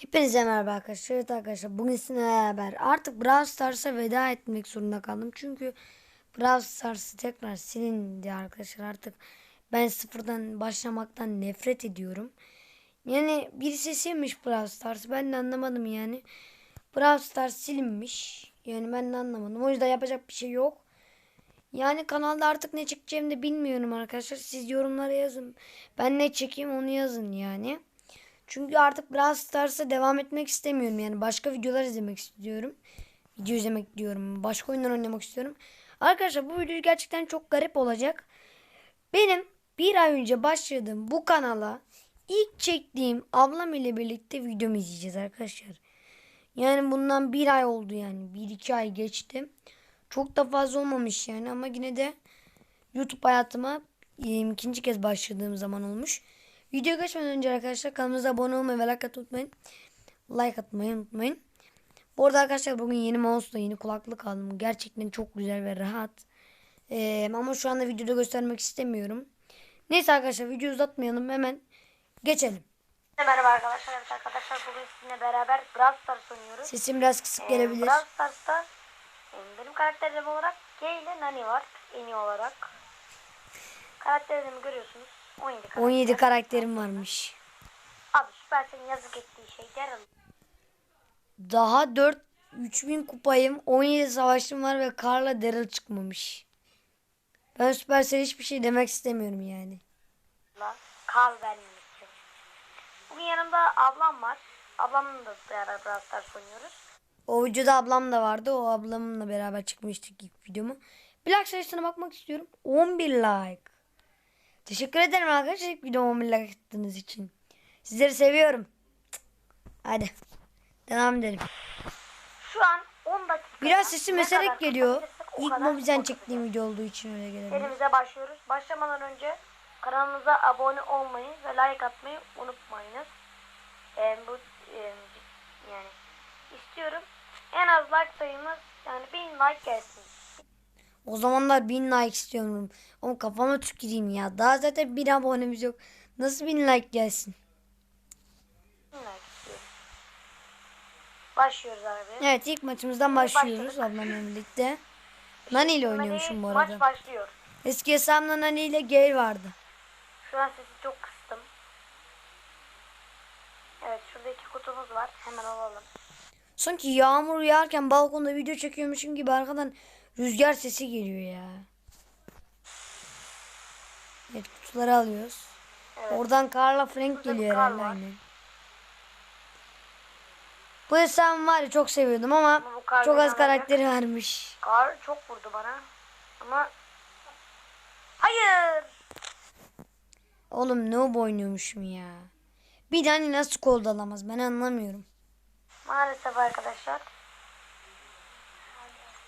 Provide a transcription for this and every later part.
Hepinize merhaba arkadaşlar. Evet arkadaşlar bugün sizinle beraber artık Brawl Stars'a veda etmek zorunda kaldım. Çünkü Brawl Stars'ı tekrar silindi arkadaşlar. Artık ben sıfırdan başlamaktan nefret ediyorum. Yani birisi silmiş Brawl Stars'ı. Ben de anlamadım yani. Brawl Stars silinmiş. Yani ben de anlamadım. O yüzden yapacak bir şey yok. Yani kanalda artık ne çekeceğimi de bilmiyorum arkadaşlar. Siz yorumlara yazın. Ben ne çekeyim onu yazın yani. Çünkü artık Brawl Stars'a devam etmek istemiyorum. Yani başka videolar izlemek istiyorum. Video izlemek diyorum. Başka oyunlar oynamak istiyorum. Arkadaşlar bu video gerçekten çok garip olacak. Benim bir ay önce başladığım bu kanala ilk çektiğim ablam ile birlikte videomu izleyeceğiz arkadaşlar. Yani bundan bir ay oldu yani. Bir iki ay geçti. Çok da fazla olmamış yani ama yine de YouTube hayatıma ikinci kez başladığım zaman olmuş. Video geçmeden önce arkadaşlar kanalımıza abone olmayı ve like atmayı unutmayın. Like atmayı unutmayın. Bu arada arkadaşlar bugün yeni mouse'la yeni kulaklık aldım. Gerçekten çok güzel ve rahat. Ee, ama şu anda videoda göstermek istemiyorum. Neyse arkadaşlar video uzatmayalım hemen geçelim. Merhaba arkadaşlar. Evet arkadaşlar bugün sizinle beraber Brawl Stars oynuyoruz. Sesim biraz kısık Ee, gelebilir. Brawl Stars'ta benim karakterim olarak G ile Nani var. En iyi olarak. Karakterlerimi görüyorsunuz. 17 karakter. 17 karakterim varmış. Abi Supercell'in yazık ettiği şey Daryl. Daha 4 3000 kupayım. 17 savaşım var ve Carla Daryl çıkmamış. Ben Supercell hiçbir şey demek istemiyorum yani. la Carl vermemek istiyorum. Bugün yanımda ablam var. Ablamla da beraber Brawl Stars oynuyoruz. O videoda ablam da vardı. O ablamla beraber çıkmıştık ilk videomu. Bir like sayısına bakmak istiyorum. 11 like. Teşekkür ederim arkadaşlar 11 like attığınız için. Sizleri seviyorum. Hadi. Devam edelim. Şu an 10 dakika. Biraz sesim ne eserek kadar geliyor. İlk Mobizen çektiğim video olduğu için öyle gelebilir. Serimize başlıyoruz. Başlamadan önce kanalımıza abone olmayı ve like atmayı unutmayınız. Ee, bu e, yani istiyorum. En az like sayımız yani 1000 like gelsin. O zamanlar 1000 like istiyorum. Ama kafama tüküreyim ya. Daha zaten 1000 abonemiz yok. Nasıl 1000 like gelsin? 1000 like istiyorum. Başlıyoruz abi. Evet ilk maçımızdan başlıyoruz ablamla birlikte. Nani ile oynuyormuşum bu arada. Maç başlıyor. Eski hesabımda Nani ile Gale vardı. Şu an sesi çok kıstım. Evet şurada iki kutumuz var. Hemen alalım. Sanki yağmur yağarken balkonda video çekiyormuşum gibi arkadan rüzgar sesi geliyor ya. Evet kutuları alıyoruz. Evet. Oradan Carla Frank Burada geliyor herhalde var. aynen. Bu hesabımı var ya çok seviyordum ama Ama çok az karakteri varmış. Kar çok vurdu bana. Ama Hayır. Oğlum noob oynuyormuşum ya. Bir tane nasıl kol alamaz ben anlamıyorum. Maalesef arkadaşlar.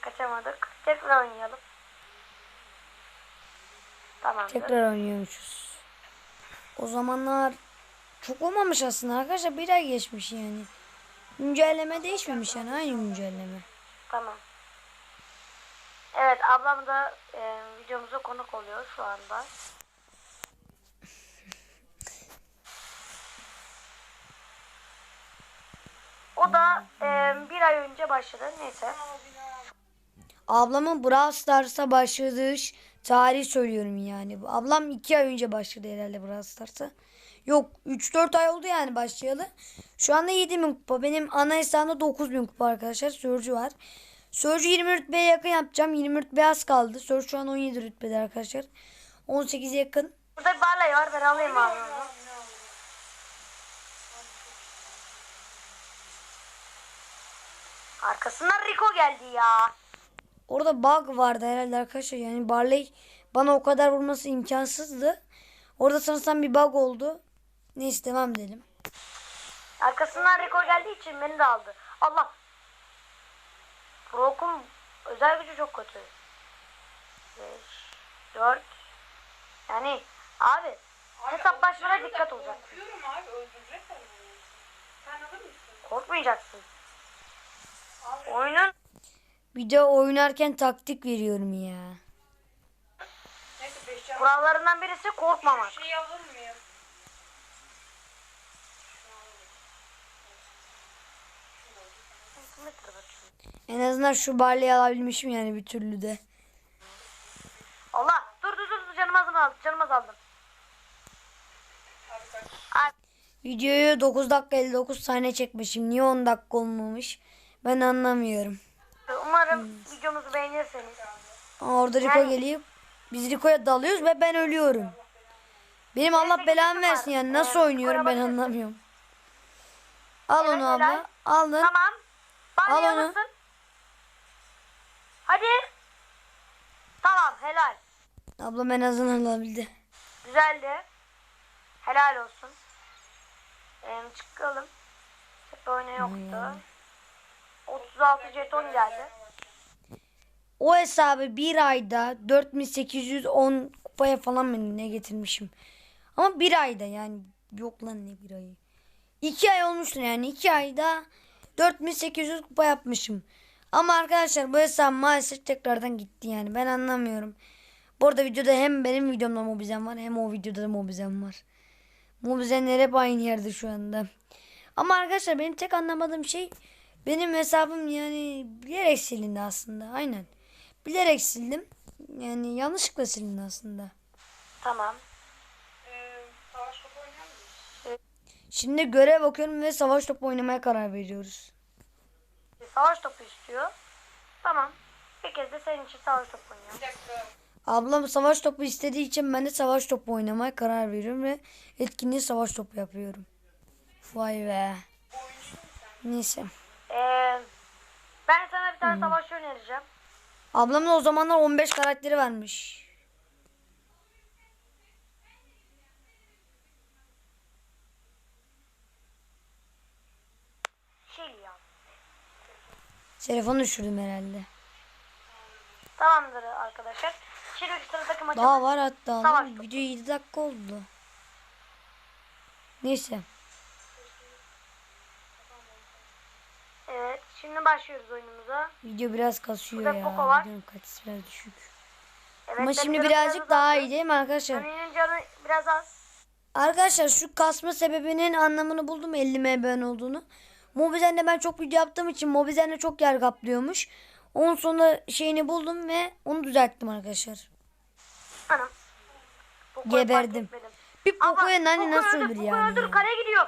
Kaçamadık. Tekrar oynayalım. Tamamdır. Tekrar oynuyormuşuz. O zamanlar çok olmamış aslında arkadaşlar bir ay geçmiş yani. Güncelleme değişmemiş yani aynı güncelleme. Tamam. Evet ablam da e, videomuza konuk oluyor şu anda. O da e, bir ay önce başladı. Neyse. Ablamın Brawl Stars'a başladığı tarihi söylüyorum yani. Ablam 2 ay önce başladı herhalde Brawl Stars'a. Yok 3-4 ay oldu yani başlayalı. Şu anda 7000 kupa. Benim ana hesabımda 9000 kupa arkadaşlar. Sörcü var. Sörcü 20 rütbeye yakın yapacağım. 20 rütbe az kaldı. Sörcü şu an 17 rütbede arkadaşlar. 18'e yakın. Burada bir barley var. Ben alayım abi. Arkasından Rico geldi ya. Orada bug vardı herhalde arkadaşlar. Yani Barley bana o kadar vurması imkansızdı. Orada sanırsam bir bug oldu. Neyse devam edelim. Arkasından Rico geldiği için beni de aldı. Allah. Brock'un özel gücü çok kötü. 5, 4. Yani abi hesaplaşmana dikkat olacak. Korkuyorum abi öldürecekler beni. Sen alır mısın? Korkmayacaksın. Oyunun Bir de oynarken taktik veriyorum ya. Kurallarından birisi korkmamak. Bakıyorum. En azından şu barley'i alabilmişim yani bir türlü de. Allah dur dur dur canım azım aldı canım. Ay, Videoyu 9 dakika 59 saniye çekmişim. Niye 10 dakika olmamış? Ben anlamıyorum. Umarım videomuzu beğenirseniz. Aa, orada Rico Yani- geliyor. Biz Rico'ya dalıyoruz ve ben ölüyorum. Benim Allah belamı versin yani. Nasıl Evet, oynuyorum ben anlamıyorum. Al Evet, onu abla. Aldın. Tamam. Bana Al onu. Hadi. Tamam helal. Ablam en azından alabildi. Güzeldi. Helal olsun. Ee, çıkalım. Hep oyuna yoktu. 36 jeton geldi. O hesabı bir ayda 4810 kupaya falan mı ne getirmişim. Ama bir ayda yani yok lan ne bir ayı. İki ay olmuştur yani iki ayda 4800 kupa yapmışım. Ama arkadaşlar bu hesap maalesef tekrardan gitti yani ben anlamıyorum. Bu arada videoda hem benim videomda Mobizen var hem o videoda da Mobizen var. Mobizenler hep aynı yerde şu anda. Ama arkadaşlar benim tek anlamadığım şey benim hesabım yani bilerek silindi aslında. Aynen. Bilerek sildim. Yani yanlışlıkla silindi aslında. Tamam. Ee, savaş topu oynar mıyız? Şimdi görev bakıyorum ve savaş topu oynamaya karar veriyoruz. Savaş topu istiyor. Tamam. Bir kez de senin için savaş topu oynayalım. Ablam savaş topu istediği için ben de savaş topu oynamaya karar veriyorum ve etkinliği savaş topu yapıyorum. Vay be. Neyse. Ee, ben sana bir tane savaşçı önereceğim. Ablamın o zamanlar 15 karakteri varmış. Şilya. Telefonu düşürdüm herhalde. Tamamdır arkadaşlar. Şimdiki sıradaki maçımız. Daha var hatta. Video 7 dakika oldu. Neyse. Evet. Şimdi başlıyoruz oyunumuza. Video biraz kasıyor Burada ya. Poco var. Videonun kalitesi biraz düşük. Evet, Ama şimdi birazcık biraz daha iyi değil mi arkadaşlar? Nani'nin canı biraz az. Arkadaşlar şu kasma sebebinin anlamını buldum 50 MB'n olduğunu. Mobizen'de ben çok video yaptığım için Mobizen'de çok yer kaplıyormuş. Onun sonra şeyini buldum ve onu düzelttim arkadaşlar. Anam. Geberdim. Bir Poco'ya nani Poco nasıl öldür, Poco yani? öldür, kaleye gidiyor.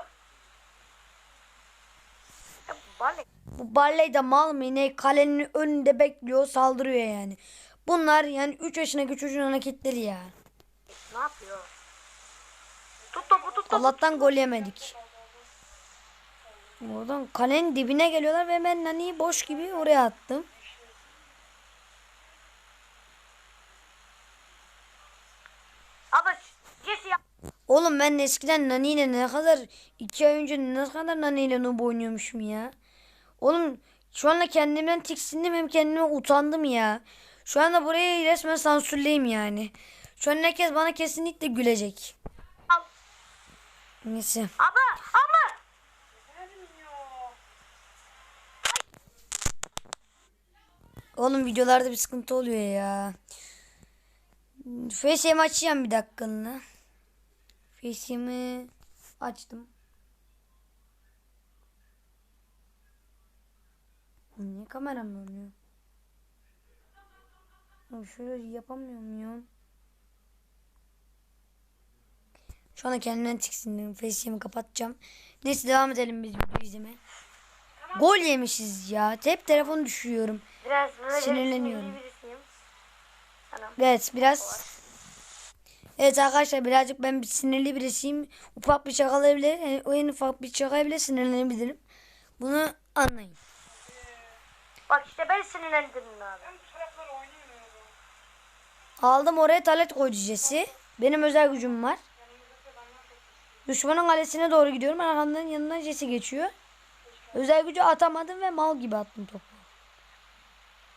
Ya, Barley. Bu Barley de mal mı ne kalenin önünde bekliyor saldırıyor yani. Bunlar yani 3 yaşındaki çocuğun hareketleri ya. Ne yapıyor? Tut topu tut topu. Allah'tan gol yemedik. Oradan kalenin dibine geliyorlar ve ben Nani'yi boş gibi oraya attım. Oğlum ben eskiden Nani ile ne kadar iki ay önce ne kadar Nani ile noob oynuyormuşum ya. Oğlum şu anda kendimden tiksindim hem kendime utandım ya. Şu anda burayı resmen sansürleyeyim yani. Şu an herkes bana kesinlikle gülecek. Al. Neyse. Abla. Vermiyor. Oğlum videolarda bir sıkıntı oluyor ya. Face'imi açacağım bir dakikalığına. Face'imi açtım. Niye kameram? Ya Şöyle yapamıyor muyum? Şu anda kendimden tiksindim. Face'imi kapatacağım. Neyse devam edelim biz video izlemeye. Gol yemişiz ya. Hep telefonu düşürüyorum. Biraz böyle Sinirleniyorum. Anam. Evet biraz. Evet arkadaşlar birazcık ben bir sinirli birisiyim. Ufak bir şakayla bile, yani en ufak bir şakaya bile sinirlenebilirim. Bunu anlayın. Bak işte ben sinirlendim abi. Aldım oraya talet koyucucesi. Benim özel gücüm var. Düşmanın kalesine doğru gidiyorum. Arkamdan yanından Jesse geçiyor. Özel gücü atamadım ve mal gibi attım topu.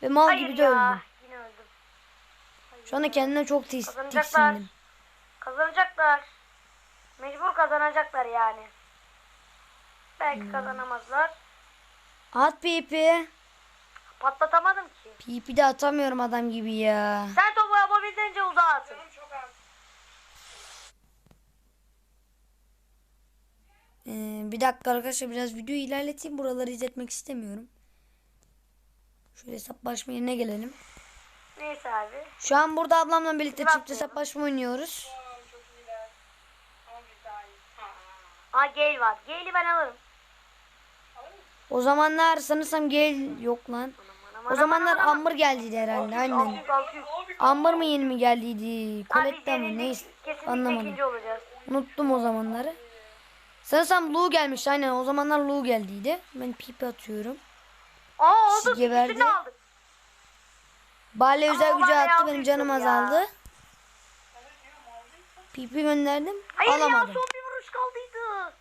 Ve mal Hayır gibi de ya. öldüm. Yine öldüm. Şu anda kendimden çok tis- Kazanacaklar. tiksindim. Kazanacaklar. Mecbur kazanacaklar yani. Belki Hmm. kazanamazlar. At pipi. Patlatamadım ki. Pipi de atamıyorum adam gibi ya. Sen topu yapabildiğince uzağa atın. Canım çok az. Ee, bir dakika arkadaşlar biraz videoyu ilerleteyim. Buraları izletmek istemiyorum. Şöyle hesaplaşma yerine gelelim. Neyse abi. Şu an burada ablamla birlikte Bak çift hesaplaşma oynuyoruz. Biz. Aa Gale var. Gale'i ben alırım. Alır mısın? O zamanlar sanırsam gel yok lan. O zamanlar aman, aman. Amber geldiydi herhalde aynen. 600 600. Abi Amber mı yeni mi geldiydi? Colette mi neyse anlamadım. Unuttum o zamanları. Sanırsam Lu gelmiş aynen o zamanlar Lu geldiydi. Ben pipi atıyorum. Aa aldık. geberdi. Bale özel gücü attı benim canım ya. azaldı. Pipi gönderdim Hayır ya alamadım. son bir vuruş kaldıydı.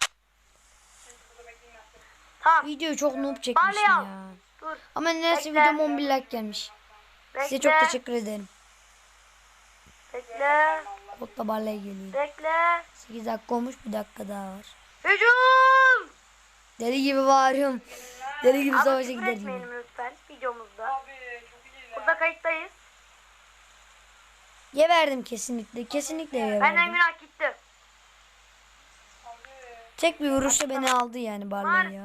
Tamam. Videoyu çok noob al. ya. Dur. Ama nedense Bekle. videom 11 like gelmiş. Bekle. Size çok teşekkür ederim. Bekle. Kodla Bale geliyor. Bekle. 8 dakika olmuş bir dakika daha var. Hücum. Deli gibi bağırıyorum. Deli gibi Abi savaşa küfür giderim. etmeyelim lütfen videomuzda. Abi. Burada kayıttayız. Geverdim kesinlikle. Kesinlikle Benden geverdim. günah gitti. Abi Tek bir vuruşta beni aldı yani Barley ya.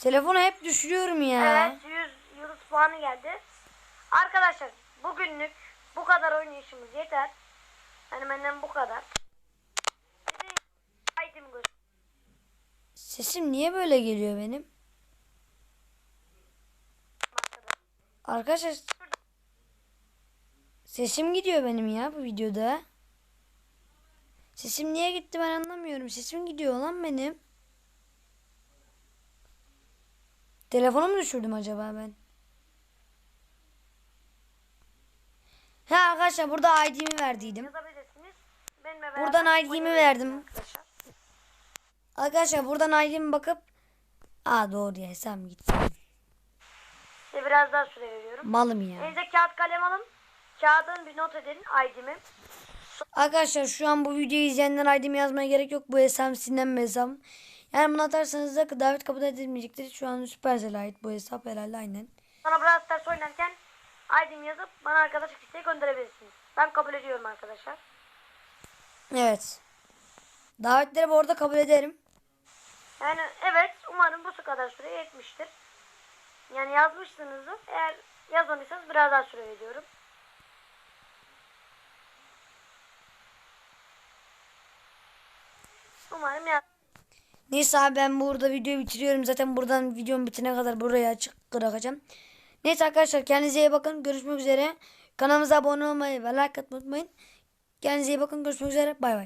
Telefonu hep düşürüyorum ya. Evet 100 yıldız puanı geldi. Arkadaşlar bugünlük bu kadar oynayışımız yeter. Yani benden bu kadar. Sesim niye böyle geliyor benim? Arkadaşlar sesim gidiyor benim ya bu videoda. Sesim niye gitti ben anlamıyorum. Sesim gidiyor lan benim. Telefonumu düşürdüm acaba ben? Ha arkadaşlar burada ID'mi verdiydim. Buradan ID'mi verdim. arkadaşlar. Arkadaşlar buradan ID'mi bakıp Aa doğru ya sen git. Size biraz daha süre veriyorum. Malım ya. Elinize kağıt kalem alın. Kağıdın bir not edin ID'mi. Arkadaşlar şu an bu videoyu izleyenler ID'mi yazmaya gerek yok. Bu hesap Sinem hesap. Yani bunu atarsanız da davet kabul edilmeyecektir. Şu an Supercell'e ait bu hesap herhalde aynen. Sonra Brawl Stars oynarken ID'mi yazıp bana arkadaşlık isteği gönderebilirsiniz. Ben kabul ediyorum arkadaşlar. Evet. Davetleri bu arada kabul ederim. Yani evet umarım bu kadar süre yetmiştir. Yani yazmışsınızdır. Eğer yazmadıysanız biraz daha süre veriyorum. Umarım yaz. Neyse abi ben burada videoyu bitiriyorum. Zaten buradan videom bitene kadar burayı açık bırakacağım. Neyse arkadaşlar kendinize iyi bakın. Görüşmek üzere. Kanalımıza abone olmayı ve like atmayı unutmayın. Kendinize iyi bakın. Görüşmek üzere. Bay bay.